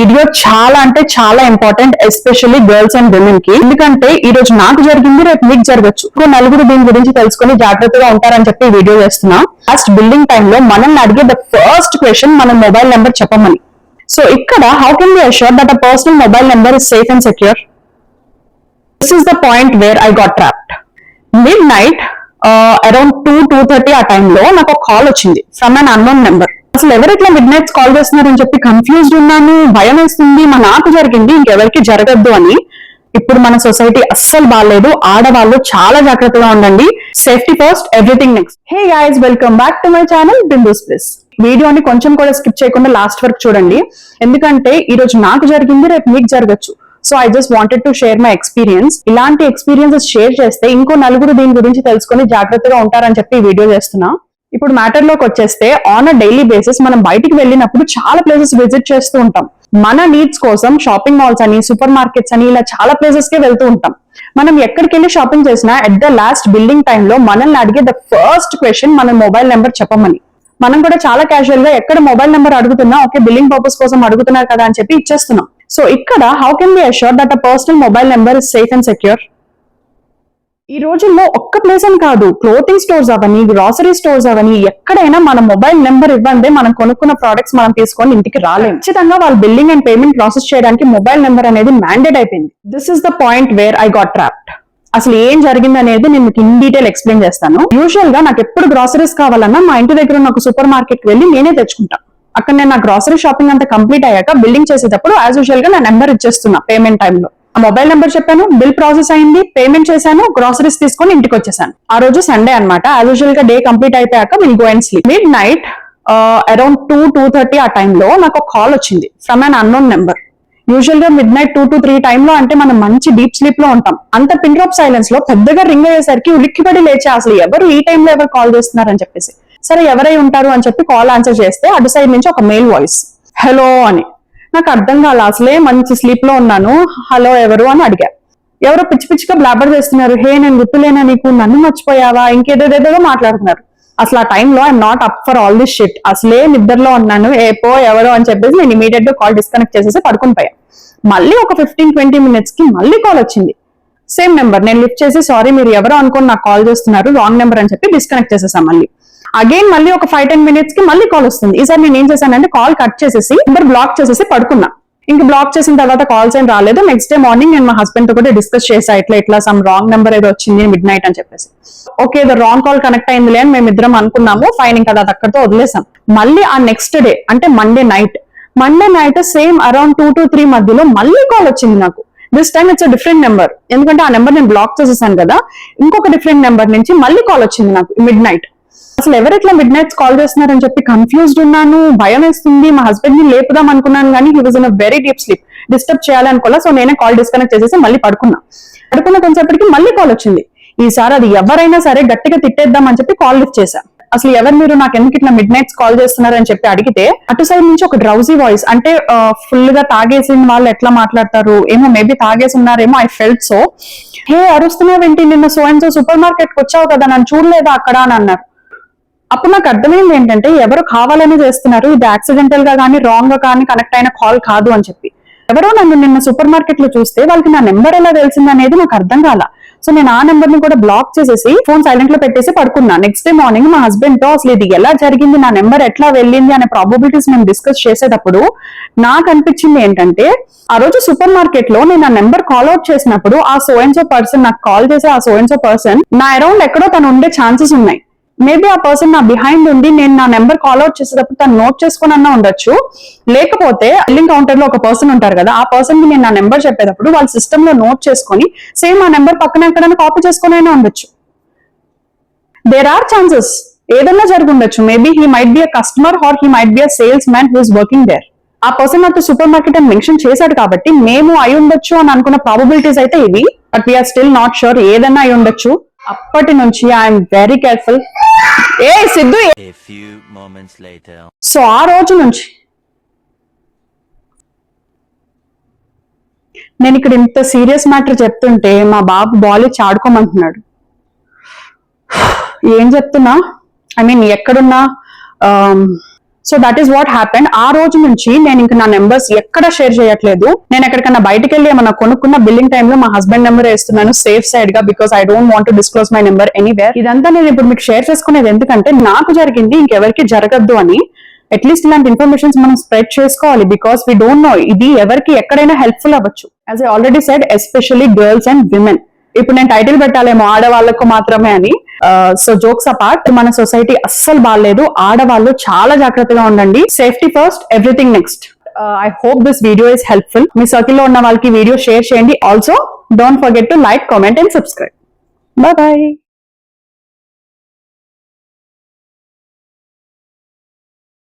Video చాలా అంటే చాలా ఇంపార్టెంట్ ఎస్పెషల్లీ గర్ల్స్ అండ్ విమెన్కి ఎందుకంటే ఈ రోజు నాకు జరిగింది రేపు మీకు జరగచ్చు. నలుగురు దీని గురించి తెలుసుకొని జాగ్రత్తగా ఉంటారని చెప్పి వీడియో చేస్తున్నా. లాస్ట్ బిల్డింగ్ టైమ్లో అడిగే ద ఫస్ట్ క్వశ్చన్ మన మొబైల్ నెంబర్ చెప్పమని. సో ఇక్కడ how can be assure that a personal mobile number is safe and secure this is the point where I got trapped midnight around two two thirty ఆ టైంలో నాకు ఒక call వచ్చింది from an unknown number అసలు ఎవరు ఇట్లా mid nights call చేస్తున్నారని చెప్పి కన్ఫ్యూజ్డ్ ఉన్నాను భయం వేస్తుంది మా నాకు జరిగింది ఇంకెవరికి జరగద్దు అని. ఇప్పుడు మన సొసైటీ అస్సలు బాగాలేదు ఆడవాళ్ళు చాలా జాగ్రత్తగా ఉండండి. Safety first everything next hey guys welcome back to my channel Bindus plus వీడియోని కొంచెం కూడా స్కిప్ చేయకుండా లాస్ట్ వరకు చూడండి. ఎందుకంటే ఈ రోజు నాకు జరిగింది రేపు మీకు జరగచ్చు. So I just wanted to share my experience ఇలాంటి ఎక్స్పీరియన్సెస్ షేర్ చేస్తే ఇంకో నలుగురు దీని గురించి తెలుసుకొని జాగ్రత్తగా ఉంటారని చెప్పి వీడియో చేస్తున్నా. ఇప్పుడు మ్యాటర్లోకి వచ్చేస్తే ఆన్ అ డైలీ బేసిస్ మనం బయటికి వెళ్ళినప్పుడు చాలా ప్లేసెస్ విజిట్ చేస్తూ ఉంటాం. మన నీడ్స్ కోసం షాపింగ్ మాల్స్ అని సూపర్ మార్కెట్స్ అని ఇలా చాలా ప్లేసెస్కి వెళ్తూ ఉంటాం. మనం ఎక్కడికి వెళ్ళి షాపింగ్ చేసినా ఎట్ ద లాస్ట్ బిల్డింగ్ టైంలో మనల్ని అడిగే ద ఫస్ట్ క్వశ్చన్ మన మొబైల్ నెంబర్ చెప్పమని. మనం కూడా చాలా క్యాజువల్గా ఎక్కడ మొబైల్ నెంబర్ అడుగుతున్నా ఓకే బిల్లింగ్ పర్పస్ కోసం అడుగుతున్నారు కదా అని చెప్పి ఇచ్చేస్తున్నాం. సో ఇక్కడ how can be assure that a personal mobile number is safe and secure ఈ రోజుల్లో ఒక్క ప్లేస్ అని కాదు క్లోతింగ్ స్టోర్స్ అవని గ్రాసరీ స్టోర్స్ అవని ఎక్కడైనా మన మొబైల్ నెంబర్ ఇవ్వందే మనం కొనుక్కున్న ప్రోడక్ట్స్ మనం తీసుకొని ఇంటికి రాలేం. ఖచ్చితంగా వాళ్ళ బిల్లింగ్ అండ్ పేమెంట్ ప్రాసెస్ చేయడానికి మొబైల్ నెంబర్ అనేది మ్యాండేట్ అయిపోయింది. This is the point where I got trapped అసలు ఏం జరిగింది అనేది నేను మీకు ఇన్ డీటెయిల్ ఎక్స్ప్లెయిన్ చేస్తాను. యూజువల్గా నాకు ఎప్పుడు గ్రాసరీస్ కావాలన్నా మా ఇంటి దగ్గర ఉన్న ఒక సూపర్ మార్కెట్ వెళ్ళి నేనే తెచ్చుకుంటా. అక్కడ నేను నా గ్రాసరీ షాపింగ్ అంతా కంప్లీట్ అయ్యాక బిల్డింగ్ చేసేటప్పుడు యాజ్ యూజువల్గా నా నెంబర్ ఇచ్చేస్తున్నా పేమెంట్ టైంలో మొబైల్ నెంబర్ చెప్పాను బిల్ ప్రాసెస్ అయింది పేమెంట్ చేశాను గ్రాసరీస్ తీసుకొని ఇంటికి వచ్చేసాను. ఆ రోజు సండే అనమాట యాజ్ యూజువల్గా డే కంప్లీట్ అయిపోయాక will go and sleep midnight around two two thirty ఆ టైంలో నాకు ఒక కాల్ వచ్చింది ఫ్రమ్ అన్ అన్నోన్ నెంబర్ యూజువల్గా midnight two to three టైంలో అంటే మనం మంచి డీప్ స్లీప్లో ఉంటాం. అంత పిన్ డ్రాప్ సైలెన్స్లో పెద్దగా రింగ్ అయ్యేసరికి ఉలిక్కిపడి లేచే అసలు ఎవరు ఈ టైంలో ఎవరు కాల్ చేస్తున్నారు అని చెప్పేసి సరే ఎవరై ఉంటారు? అని చెప్పి కాల్ ఆన్సర్ చేస్తే అటు సైడ్ నుంచి ఒక మెయిల్ వాయిస్ హలో అని. నాకు అర్థం కాలే అసలే మంచి స్లీప్లో ఉన్నాను హలో ఎవరు అని అడిగా. ఎవరో పిచ్చి పిచ్చిగా బ్లాబర్ చేస్తున్నారు హే నేను గుర్తులేనా నీకు నన్ను మర్చిపోయావా ఇంకేదేదేదో మాట్లాడుతున్నారు. అసలు ఆ టైంలో I'm not up for all this shit అసలే నిద్రలో ఉన్నాను ఏ పో ఎవరో అని చెప్పేసి నేను ఇమీడియట్గా కాల్ డిస్కనెక్ట్ చేసేసి పడుకుని పోయా. మళ్ళీ ఒక ఫిఫ్టీన్ ట్వంటీ మినిట్స్కి మళ్ళీ కాల్ వచ్చింది. సేమ్ నెంబర్ నేను లిఫ్ట్ చేసి సారీ మీరు ఎవరో అనుకోని నాకు కాల్ చేస్తున్నారు రాంగ్ నెంబర్ అని చెప్పి డిస్కనెక్ట్ చేసేసాం మళ్ళీ. అగైన్ మళ్ళీ ఒక ఫైవ్ టెన్ మినిట్స్కి మళ్ళీ కాల్ వస్తుంది. ఈసారి నేను ఏం చేశానంటే కాల్ కట్ చేసేసి నెంబర్ బ్లాక్ చేసేసి పడుకున్నా. ఇంక బ్లాక్ చేసిన తర్వాత కాల్స్ ఏం రాలేదు. నెక్స్ట్ డే మార్నింగ్ నేను మా హస్బెండ్తో కూడా డిస్కస్ చేసా ఇట్లా ఇట్లా సమ్ రాంగ్ నెంబర్ ఏదో వచ్చింది మిడ్ నైట్ అని చెప్పేసి. ఓకే ఏదో రాంగ్ కాల్ కనెక్ట్ అయింది అని మేము ఇద్దరం అనుకున్నాము. ఫైన్ ఇంకా అది అక్కడితో వదిలేసాం. మళ్ళీ ఆ నెక్స్ట్ డే అంటే Monday night Monday night same around two to three మధ్యలో మళ్ళీ కాల్ వచ్చింది నాకు. This time it's different number ఎందుకంటే ఆ నెంబర్ నేను బ్లాక్ చేసేసాను కదా. ఇంకొక డిఫరెంట్ నెంబర్ నుంచి మళ్ళీ కాల్ వచ్చింది నాకు మిడ్ నైట్ అసలు ఎవరు ఇట్లా మిడ్ నైట్స్ కాల్ చేస్తున్నారని చెప్పి కన్ఫ్యూజ్డ్ ఉన్నాను భయం వేస్తుంది మా హస్బెండ్ని లేపుదాం అనుకున్నాను కానీ he was in very deep sleep disturb చేయాలనుకోలే so నేనే కాల్ డిస్కనెక్ట్ చేసేసి మళ్ళీ పడుకున్నా. పడుకున్న కొంచెంసేపటికి మళ్ళీ కాల్ వచ్చింది. ఈసారి అది ఎవరైనా సరే గట్టిగా తిట్టేద్దాం అని చెప్పి కాల్ లిఫ్ట్ చేశా. అసలు ఎవరు మీరు? నాకు ఎందుకు ఇట్లా మిడ్ నైట్స్ కాల్ చేస్తున్నారని చెప్పి అడిగితే అటు సైడ్ నుంచి ఒక డ్రౌజీ వాయిస్ అంటే ఫుల్గా తాగేసిన వాళ్ళు ఎట్లా మాట్లాడతారు? ఏమో మేబీ తాగేసి ఉన్నారేమో ఐ ఫెల్ట్ సో హే అరుస్తున్నావేంటి? నిన్న సో అండ్ సో సూపర్ మార్కెట్కి వచ్చావు కదా నన్ను చూడలేదా అక్కడ? అని అన్నారు. అప్పుడు నాకు అర్థమైంది ఏంటంటే ఎవరు కావాలని చేస్తున్నారు ఇది యాక్సిడెంటల్గా కానీ రాంగ్గా కానీ కనెక్ట్ అయిన కాల్ కాదు అని చెప్పి. ఎవరో నన్ను నిన్న సూపర్ మార్కెట్లో చూస్తే వాళ్ళకి నా నెంబర్ ఎలా తెలిసింది అనేది నాకు అర్థం కాల. సో నేను ఆ నెంబర్ని కూడా బ్లాక్ చేసేసి ఫోన్ సైలెంట్లో పెట్టేసి పడుకున్నా. నెక్స్ట్ డే మార్నింగ్ మా హస్బెండ్తో అసలు ఇది ఎలా జరిగింది? నా నెంబర్ ఎట్లా వెళ్ళింది? అనే ప్రాబబిలిటీస్ మేము డిస్కస్ చేసేటప్పుడు నాకు అనిపించింది ఏంటంటే ఆ రోజు సూపర్ మార్కెట్లో నేను ఆ నెంబర్ కాల్ అవుట్ చేసినప్పుడు ఆ సోయన్సో పర్సన్ నాకు కాల్ చేసే ఆ సోయన్సో పర్సన్ నా అరౌండ్ ఎక్కడో తను ఉండే ఛాన్సెస్ ఉన్నాయి. మేబీ ఆ పర్సన్ నా బిహైండ్ ఉండి నేను నా నెంబర్ కాల్ అవుట్ చేసేటప్పుడు తను నోట్ చేసుకుని అన్నా ఉండొచ్చు. లేకపోతే బిల్లింగ్ కౌంటర్లో ఒక పర్సన్ ఉంటారు కదా ఆ పర్సన్కి నేను నా నెంబర్ చెప్పేటప్పుడు వాళ్ళ సిస్టమ్లో నోట్ చేసుకొని సేమ్ ఆ నెంబర్ పక్కన ఎక్కడైనా కాపీ చేసుకొని అయినా ఉండొచ్చు. దేర్ ఆర్ ఛాన్సెస్ ఏదన్నా జరుగుండొచ్చు. Maybe he might be a customer or he might be a sales man who's working there ఆ పర్సన్ నాతో సూపర్ మార్కెట్ అని మెన్షన్ చేశాడు కాబట్టి మేము అయి ఉండొచ్చు అని అనుకున్న ప్రాబబిలిటీస్ అయితే ఇవి but we're still not sure ఏదన్నా అయి ఉండొచ్చు. అప్పటి నుంచి ఐఎమ్ వెరీ కేర్ఫుల్ ఏ సిద్ధు. సో ఆ రోజు నుంచి నేను ఇక్కడ ఇంత సీరియస్ మ్యాటర్ చెప్తుంటే మా బాబు బాల్ ఇచ్చి ఆడుకోమంటున్నాడు ఏం చెప్తున్నా? ఐ మీన్ ఎక్కడున్నా so that is what happened ఆ రోజు నుంచి నేను ఇంకా నా నెంబర్స్ ఎక్కడ షేర్ చేయట్లేదు. నేను ఎక్కడికైనా బయటకు వెళ్ళి ఏమన్నా కొనుక్కున్న బిల్లింగ్ టైమ్లో మా హస్బెండ్ నెంబర్ వేస్తున్నాను సేఫ్ సైడ్గా because I don't want disclose my number anywhere ఇదంతా నేను ఇప్పుడు మీకు షేర్ చేసుకునేది ఎందుకంటే నాకు జరిగింది ఇంకెవరికి జరగద్దు అని. అట్లీస్ట్ ఇలాంటి ఇన్ఫర్మేషన్స్ మనం స్ప్రెడ్ చేసుకోవాలి బికాస్ వీ డోంట్ నో ఇది ఎవరికి ఎక్కడైనా హెల్ప్ఫుల్ అవ్వచ్చు. As I already said especially girls and women ఇప్పుడు నేను టైటిల్ పెట్టాలేమో ఆడవాళ్ళకు మాత్రమే అని. సో జోక్స్ అపార్ట్ మన సొసైటీ అస్సలు బాగాలేదు. ఆడవాళ్ళు చాలా జాగ్రత్తగా ఉండండి. Safety first everything next I hope this video is helpful మీ సర్కిల్లో ఉన్న వాళ్ళకి వీడియో షేర్ చేయండి. Also don't forget to like comment and subscribe bye bye